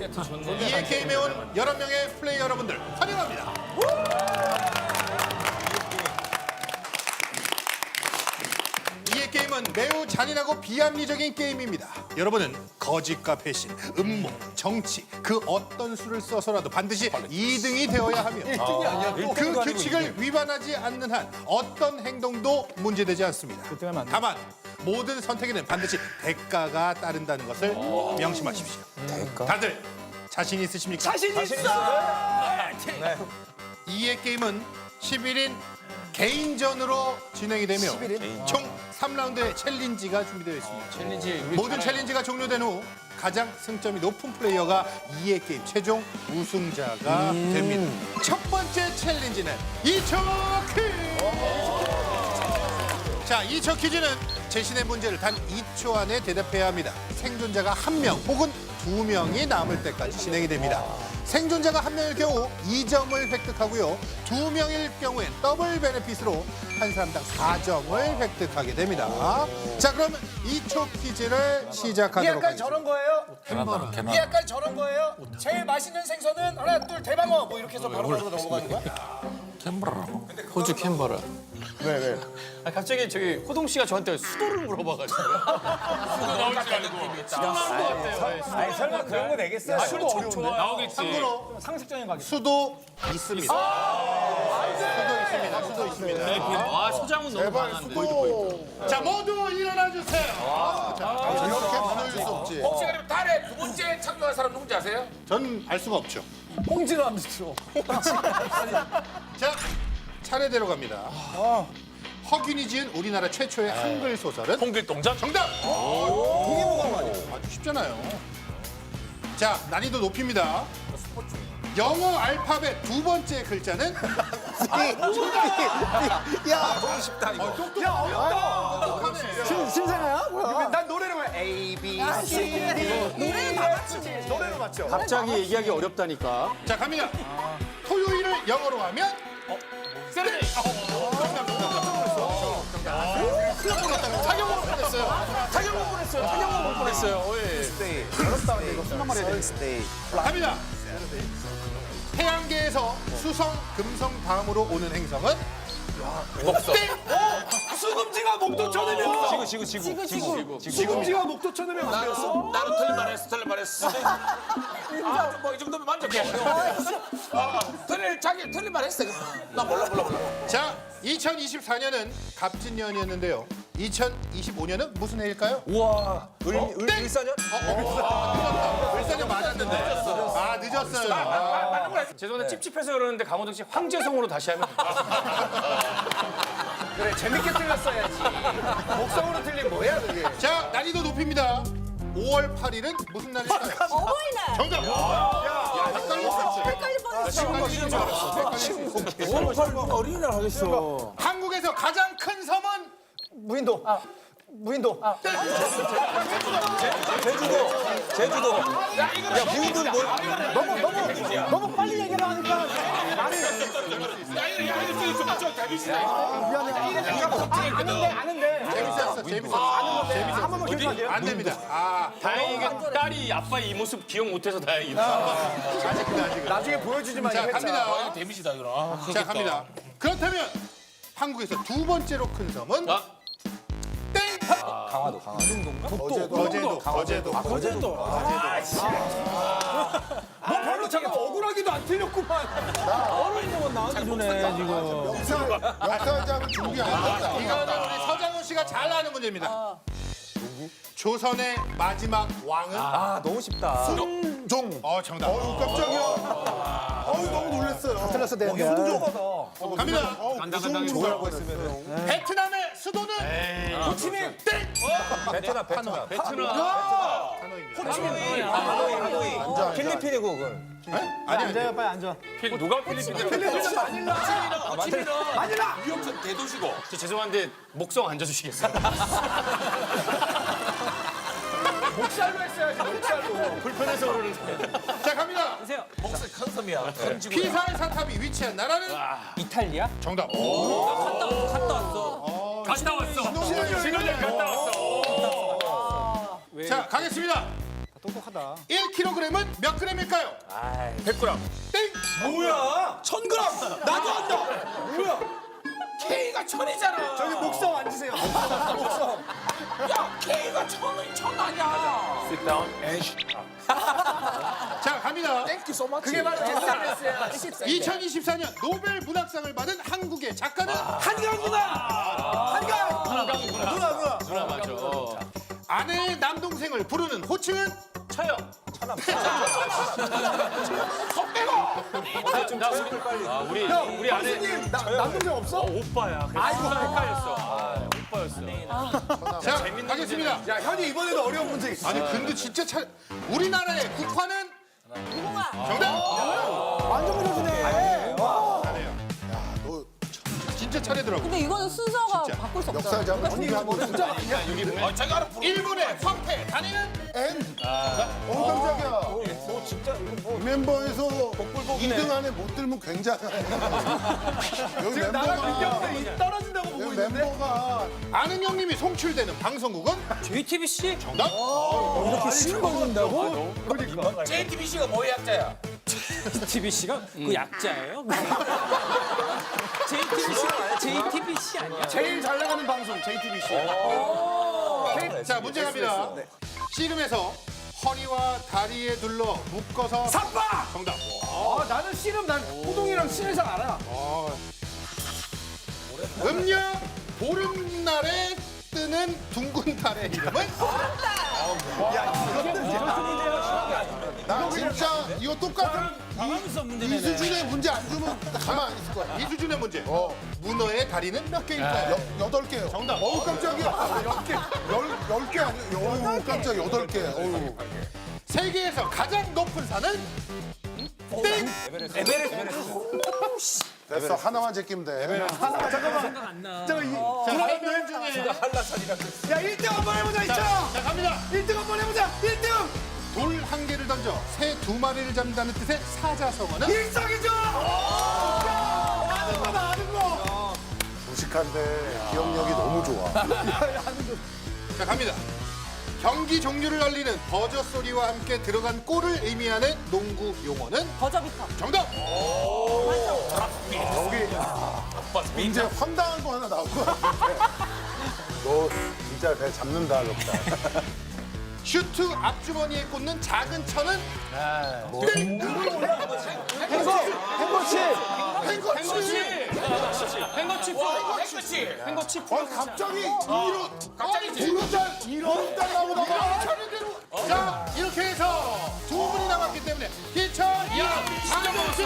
이에 게임에 온 11명의 플레이어 여러분들 환영합니다. 이에 게임은 매우 잔인하고 비합리적인 게임입니다. 여러분은 거짓과 배신, 음모, 정치 그 어떤 수를 써서라도 반드시 2등이 되어야 하며 그 규칙을 위반하지 않는 한 어떤 행동도 문제되지 않습니다. 다만 모든 선택에는 반드시 대가가 따른다는 것을 명심하십시오. 다들 자신 있으십니까? 자신 있어. 이의 게임은 11인 개인전으로 진행이 되며 총 3라운드의 챌린지가 준비되어 있습니다. 챌린지 우리 모든 챌린지가 종료된 후 가장 승점이 높은 플레이어가 이의 게임 최종 우승자가 됩니다. 첫 번째 챌린지는 2초 퀴즈! 자, 2초 퀴즈는 제시된 문제를 단 2초 안에 대답해야 합니다. 생존자가 한 명 혹은 두 명이 남을 때까지 진행이 됩니다. 생존자가 한 명일 경우 2점을 획득하고요. 두 명일 경우엔 더블 베네핏으로 한 사람당 4점을 획득하게 됩니다. 자, 그럼 2초 퀴즈를 이 시작하도록 약간 하겠습니다. 저런 거예요? 이 약간 저런 거예요? 제일 맛있는 생선은 하나 둘 대방어 뭐 이렇게 해서 바로 바로 넘어가는 거야? 캔버라. 호주 캔버라. 왜 왜? 아 갑자기 저기 호동 씨가 저한테 수도를 물어봐가지고. 수도 나올 줄 알고. 수도 나올 것 같아요. 아니 설마 그런 거 내겠어요? 수도 어려운데. 나오겠지. 참고로 상식적인 거 수도 있습니다. 수도 있습니다. 수도 있습니다. 아 소장은 너무 강한데. 자, 모두 일어나 주세요. 이렇게 무너질 수 없지. 혹시 그럼 달에 두 번째 착륙한 사람 누군지 아세요? 전알 수가 없죠. 홍진호 암스트롱. 자, 차례대로 갑니다. 허균이 지은 우리나라 최초의 한글 소설은 홍길동전? 정답. 아주 쉽잖아요. 자, 난이도 높입니다. 영어 알파벳 두 번째 글자는 난 노래로 해. A B C D. 노래는 다 맞추지. 노래로 맞죠. 갑자기 얘기하기 어렵다니까. 자 갑니다. 토요일을 영어로 하면 뻔했어요. 뻔했어요. 예. 갑니다. 태양계에서 수성, 금성 다음으로 오는 행성은 수금지가 목도 쳐내면. 지구 지구 지구 지구 지구. 수금지가 목도 쳐내면 안 되었어? 나는 틀린 말 했어, 틀린 말 했어. 아, 뭐이 정도면 만족해. 아, 틀린, 자기 틀린 말 했어. 나 몰라, 몰라, 몰라. 자 2024년은 갑진년이었는데요. 2025년은 무슨 해일까요? 우와 을, 을, 일사년? 불사년 맞았는데. 아 늦었어요. 아, 죄송한데 찝찝해서 그러는데 강호동 씨 황제성으로 다시 하면. 그래 재밌게 틀렸어야지. 목성으로 틀린 뭐야 그게? 자 난이도 높입니다. 5월 8일은 무슨 날일까요? 어버이날. 정답. 야, 뻔했어. 어린이날 하겠어 한국에서 가장 큰 섬은 무인도. 무인도. 제주도 제주도 야 부인들 뭘 너무 너무 너무 빨리 얘기를 하니까 말이 야, 이거, 야, 이거 좀, 좀 대비시다. 아는데 아는데. 재밌었어. 재밌었어. 한 번만 기억하돼요 안 됩니다. 아 다행히 딸이 아빠의 이 모습 기억 못해서 다행이다. 아직은 아직은. 나중에 보여주지만 자 이거 했잖아. 갑니다. 대비시다, 이거. 아, 자 갑니다. 그렇다면 한국에서 두 번째로 큰 섬은 아. 땡. 강화도 강화도 거제도. 거제도. 어제도 자기 억울하기도 안 틀렸구만. 나한테 주네 지금 역사장 준비 안 됐다. 이거는 우리 서장훈 씨가 잘 아는 문제입니다. 조선의 마지막 왕은 아 너무 쉽다 종. 어 정답. 어우 깜짝이야. 어우 너무 놀랐어요. 틀렸어 되는데. 갑니다. 조라고 했으면 베트남의 수도는 호치민. 베트남 베트남 베트남. 하노이 하노이 필리핀이고 그건 아니 아니. 앉아요 빨리 앉아. 필 누가 필리핀이라고? 마닐라. 위험성 대도시고. 저 죄송한데 목성 앉아주시겠어요? 목살로 했어야지 목살로. 불편해서 그러는데. 자 갑니다. 목살 큰 섬이야. 큰 지구. 피사의 사탑이 위치한 나라는 이탈리아? 정답. 갔다 왔어. 신혼여행 갔다 왔어. 자 가겠습니다. 똑똑하다. 1kg은 몇 g일까요? 100g. 땡! 뭐야? 천 그램. 나도 한다. 뭐야? K가 천이잖아. 저기 목성 앉으세요. 야 K가 천은 천 아니야. Sit down. 자, 갑니다. 땡큐 so much. 그게 바로 SNS야. 2024년 노벨 문학상을 받은 한국의 작가는 누나 부르는 호칭은 쳐요. 나 우리 빨리. 아, 우리 우리 아내 선생님 나- 남동생 없어? 오빠야. 아이고 헷갈렸어. 아, 오빠였어. 자, 가겠습니다. 야 현이 이번에도 어려운 문제 있어. 아니 근데 진짜 차... 우리나라의 국화는. 정답. 완전 무너지네. 너 진짜 차례더라고. 근데 이거는 순서가 바꿀 수 없잖아. 역사장 준비하고 있어. 아, 제가 알아 부르. 일본의 황태 단위는 N. 어 깜짝이야. 뭐 진짜 이 멤버에서 2등 안에 못 들면 굉장해. 여기 멤버가 떨어진다고 보고 여기 있는데. 멤버가 아는 형님이 송출되는 방송국은 JTBC? 정답. JTBC가 뭐의 약자야? JTBC가 그 약자예요? JTBC 아니야? 제일 잘 나가는 방송 JTBC. 자 문제 갑니다. 씨름에서 허리와 다리에 둘러 묶어서 삽바. 정답. 아 나는 씨름 난 호동이랑 씨름상 알아. 음력 보름날에 뜨는 둥근 달의 이름은 나 진짜 이거 똑같은 이, 이 수준의 문제 안 주면 가만 안 있을 거야. 이 수준의 문제. 어. 문어의 다리는 몇 개일까요? 여, 여덟 개요. 정답. 어우 깜짝이야. 열 개. 열, 열 개 아니에요. 어우 깜짝 여덟 개. 어우. 세계에서 가장 높은 산은 땡. 됐어. 하나만 제끼면 돼. 야 1등 한번 해보자 1등. 자 갑니다. 1등 한번 해보자 1등. 돌 한 개를 던져 새 두 마리를 잡는다는 뜻의 사자성어는 일석이조. 아는 거다 아는 거. 무식한데 기억력이 너무 좋아. 자 갑니다. 경기 종류를 알리는 버저 소리와 함께 들어간 골을 의미하는 농구 용어는 버저비터. 정답. 이제 황당한 거 하나 나올 것 같은데. 너 진짜 배 잡는다, 럽다. 슈트 앞주머니에 꽂는 작은 천은 행거치프. 그렇지. 행거치프. 아, 갑자기 이런, 갑자기 이런 달, 이런 달 나오다가. 자 이렇게 해서 두 분이 남았기 때문에 기천 이양 장동수